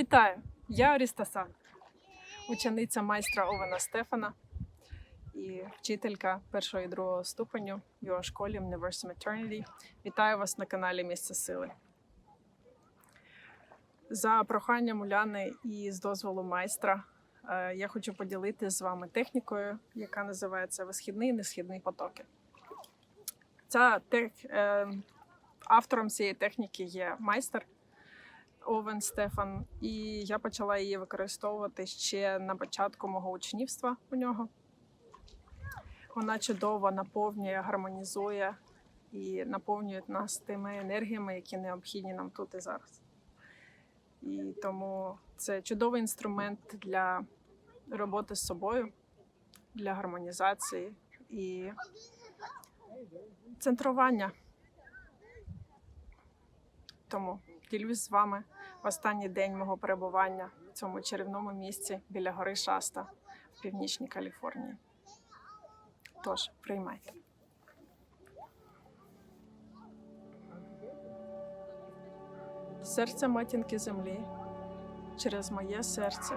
Вітаю! Я Орістаса, учениця майстра Овена Стефана і вчителька першого і другого ступеню в його школі Universal Maternity. Вітаю вас на каналі Місце Сили. За проханням Уляни і з дозволу майстра е, я хочу поділитися з вами технікою, яка називається висхідний і несхідний потоки. Ця тех... е, автором цієї техніки є майстер. Овен Стефан, і я почала її використовувати ще на початку мого учнівства у нього. Вона чудово наповнює, гармонізує і наповнює нас тими енергіями, які необхідні нам тут і зараз. І тому це чудовий інструмент для роботи з собою, для гармонізації і центрування. Тому ділюсь з вами в останній день мого перебування в цьому чарівному місці біля гори Шаста в північній Каліфорнії. Тож, приймайте. Серце матінки землі через моє серце,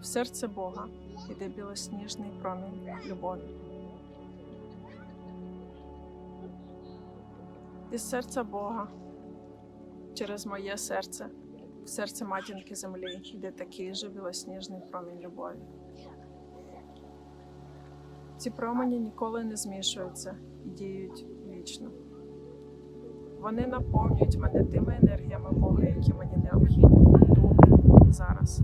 в серце Бога іде білосніжний промінь любові. Із серця Бога через моє серце, в серце матінки землі, йде такий же білосніжний промінь любові. Ці промені ніколи не змішуються і діють вічно. Вони наповнюють мене тими енергіями Бога, які мені необхідні тут і зараз.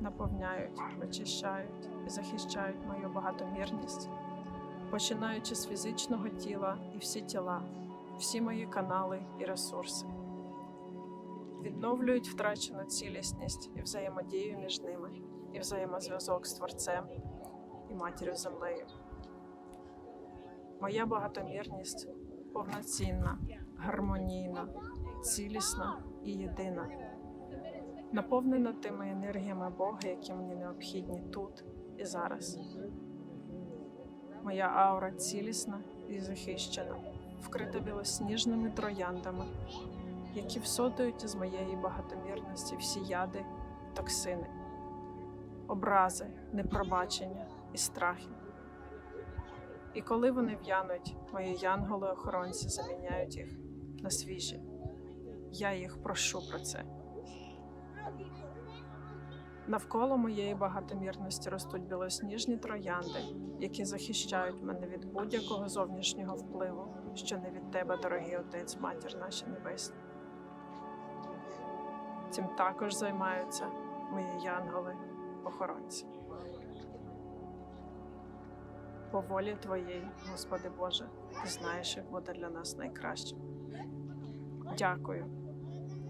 Наповняють, очищають і захищають мою багатомірність, починаючи з фізичного тіла і всі тіла, всі мої канали і ресурси відновлюють втрачену цілісність і взаємодію між ними, і взаємозв'язок з Творцем і матір'ю землею. Моя багатомірність повноцінна, гармонійна, цілісна і єдина, наповнена тими енергіями Бога, які мені необхідні тут і зараз. Моя аура цілісна і захищена, вкрита білосніжними трояндами які всотують з моєї багатомірності всі яди, токсини, образи, непробачення і страхи. І коли вони в'януть, мої янголи-охоронці заміняють їх на свіжі. Я їх прошу про це. Навколо моєї багатомірності ростуть білосніжні троянди, які захищають мене від будь-якого зовнішнього впливу, що не від тебе, дорогий отець, матір наша небесна. Цим також займаються мої янголи-охоронці. По волі Твоєї, Господи Боже, ти знаєш, як буде для нас найкращим. Дякую,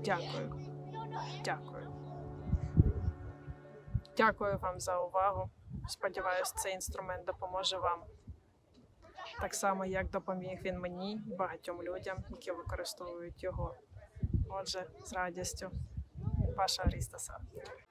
дякую, дякую. Дякую вам за увагу. Сподіваюсь, цей інструмент допоможе вам. Так само, як допоміг він мені багатьом людям, які використовують його. Отже, з радістю, Paşa Aristasa. Yeah.